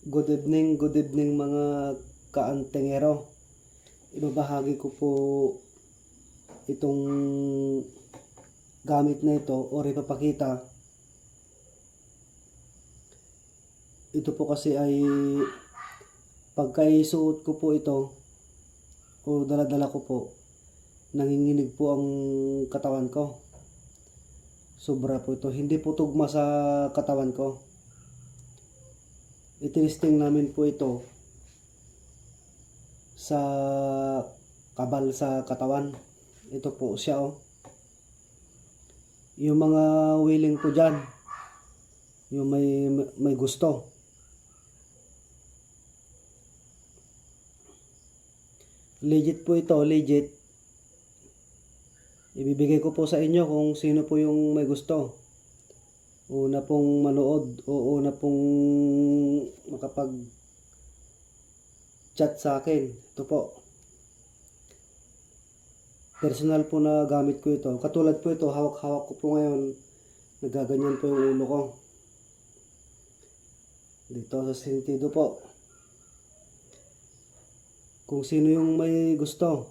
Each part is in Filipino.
Good evening, good evening mga kaantingero. Ibabahagi ko po itong gamit na ito o ipapakita. Ito po kasi ay pagkaisuot ko po ito o daladala ko po, nanginginig po ang katawan ko. Sobra po ito. Hindi po tugma sa katawan ko itinisting namin po ito sa kabal sa katawan. Ito po siya oh. Yung mga willing po dyan, yung may, may gusto. Legit po ito, legit. Ibibigay ko po sa inyo kung sino po yung may gusto una pong manood o una pong makapag chat sa akin. Ito po. Personal po na gamit ko ito. Katulad po ito, hawak-hawak ko po ngayon. Nagaganyan po yung ulo ko. Dito sa sentido po. Kung sino yung may gusto,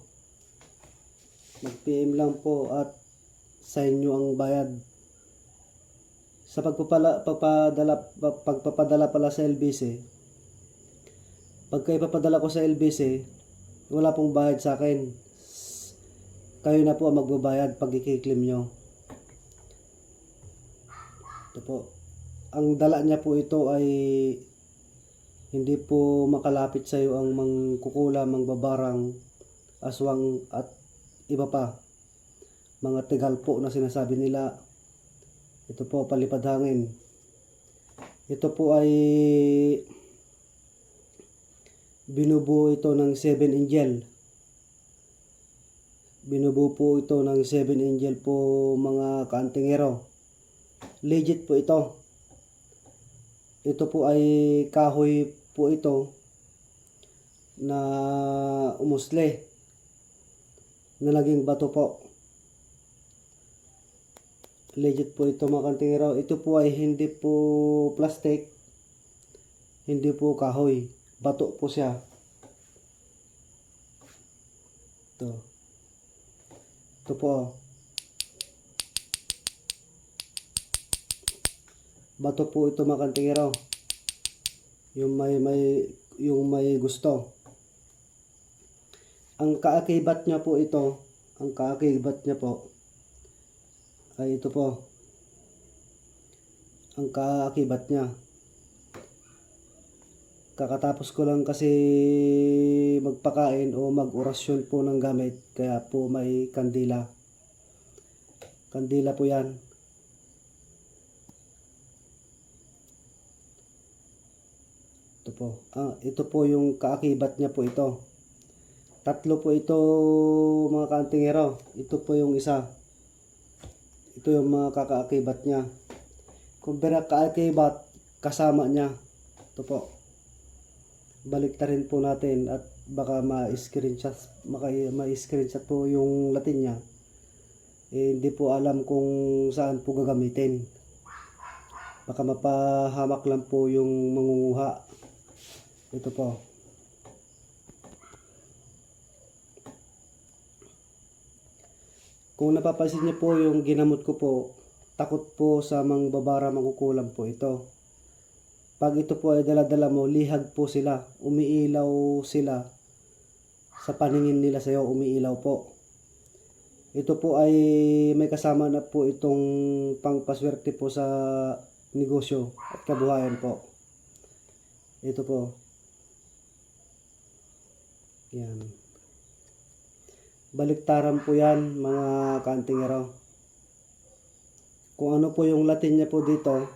mag-PM lang po at sa inyo ang bayad sa pagpapala, pagpadala, pagpapadala pala sa LBC, pagka ipapadala ko sa LBC, wala pong bayad sa akin. Kayo na po ang magbabayad pag i-claim nyo. Ito po. Ang dala niya po ito ay hindi po makalapit sa iyo ang mangkukula, mangbabarang, aswang at iba pa. Mga tigal po na sinasabi nila ito po, palipad hangin. Ito po ay binubuo ito ng 7 angel. Binubuo po ito ng 7 angel po mga kaantingero. Legit po ito. Ito po ay kahoy po ito na umusle na naging bato po legit po ito mga kantingero. Ito po ay hindi po plastic, hindi po kahoy. Bato po siya. Ito. Ito po. Bato po ito mga kantingero. Yung may, may, yung may gusto. Ang kaakibat niya po ito, ang kaakibat niya po, ay ito po. Ang kaakibat niya. Kakatapos ko lang kasi magpakain o mag-orasyon po ng gamit. Kaya po may kandila. Kandila po yan. Ito po. Ah, ito po yung kaakibat niya po ito. Tatlo po ito mga kantingero. Ito po yung isa ito yung mga kakaakibat niya. Kung pinakaakibat, kasama niya. Ito po. Baliktarin po natin at baka ma-screenshot ma-screenshot po yung Latin niya. Eh, hindi po alam kung saan po gagamitin. Baka mapahamak lang po yung mangunguha. Ito po. Kung napapansin niyo po yung ginamot ko po, takot po sa mangbabara makukulam po ito. Pag ito po ay daladala mo, lihag po sila, umiilaw sila sa paningin nila sa iyo, umiilaw po. Ito po ay may kasama na po itong pangpaswerte po sa negosyo at kabuhayan po. Ito po. Yan. Baliktaran po yan mga kantingero. Kung ano po yung Latin niya po dito,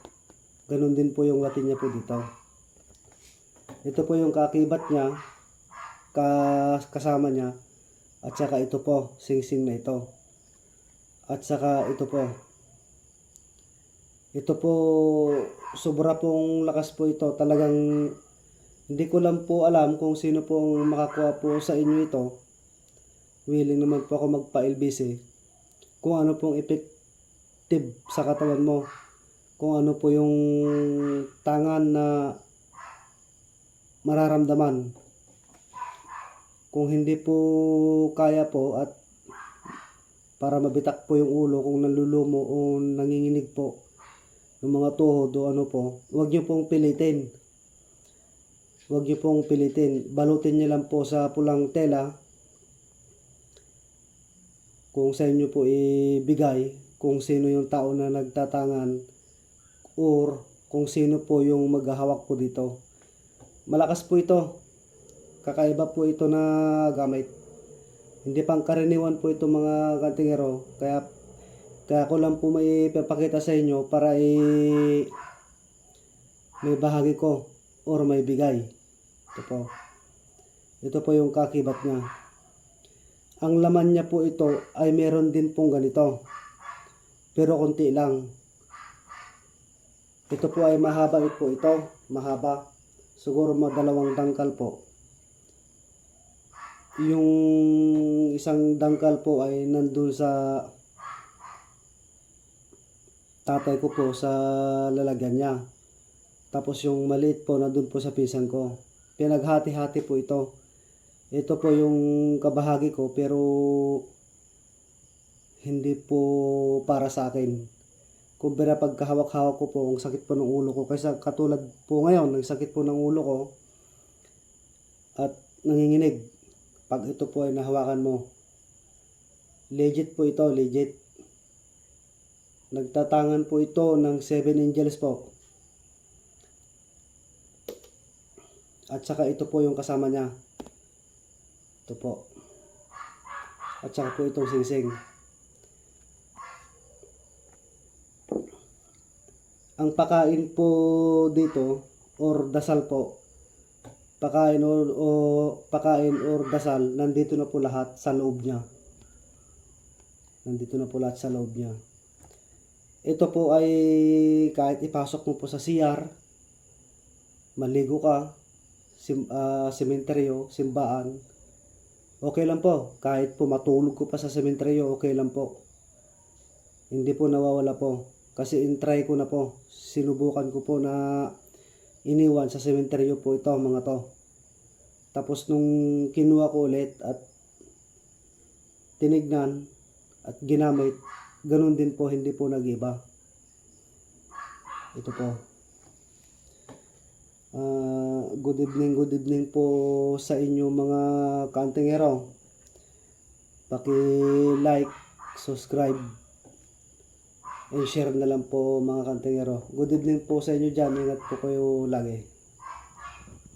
ganun din po yung Latin niya po dito. Ito po yung kakibat niya, kas kasama niya, at saka ito po, sing-sing na ito. At saka ito po. Ito po, sobra pong lakas po ito. Talagang hindi ko lang po alam kung sino pong makakuha po sa inyo ito willing naman po ako magpa-LBC kung ano pong effective sa katawan mo kung ano po yung tangan na mararamdaman. Kung hindi po kaya po at para mabitak po yung ulo kung nalulumo o nanginginig po yung mga tuhod o ano po, huwag niyo pong pilitin. Huwag niyo pong pilitin. Balutin niyo lang po sa pulang tela kung sa inyo po ibigay kung sino yung tao na nagtatangan or kung sino po yung maghahawak po dito. Malakas po ito. Kakaiba po ito na gamit. Hindi pang karaniwan po ito mga kantingero. Kaya kaya ko lang po may papakita sa inyo para i may bahagi ko or may bigay. Ito po. Ito po yung kakibat niya. Ang laman niya po ito ay meron din pong ganito. Pero konti lang. Ito po ay mahaba po ito. Mahaba. Siguro madalawang dangkal po. Yung isang dangkal po ay nandun sa tatay ko po sa lalagyan niya. Tapos yung maliit po nandun po sa pinsan ko. Pinaghati-hati po ito. Ito po yung kabahagi ko pero hindi po para sa akin. Kumpara pagkahawak-hawak ko po, ang sakit po ng ulo ko. Kaysa katulad po ngayon, nagsakit po ng ulo ko at nanginginig. Pag ito po ay nahawakan mo. Legit po ito, legit. Nagtatangan po ito ng 7 angels po. At saka ito po yung kasama niya. Ito po. At saka po itong singsing. Ang pakain po dito or dasal po. Pakain or, o pakain or dasal nandito na po lahat sa loob niya. Nandito na po lahat sa loob niya. Ito po ay kahit ipasok mo po sa CR, maligo ka, sim, ah, sementeryo, simbaan, okay lang po. Kahit po matulog ko pa sa sementeryo, okay lang po. Hindi po nawawala po. Kasi in-try ko na po. Sinubukan ko po na iniwan sa sementeryo po ito mga to. Tapos nung kinuha ko ulit at tinignan at ginamit, ganun din po, hindi po nag-iba. Ito po. Ah, good evening, good evening po sa inyo mga kantingero. Paki-like, subscribe, and share na lang po mga kantingero. Good evening po sa inyo dyan. Ingat po kayo lagi.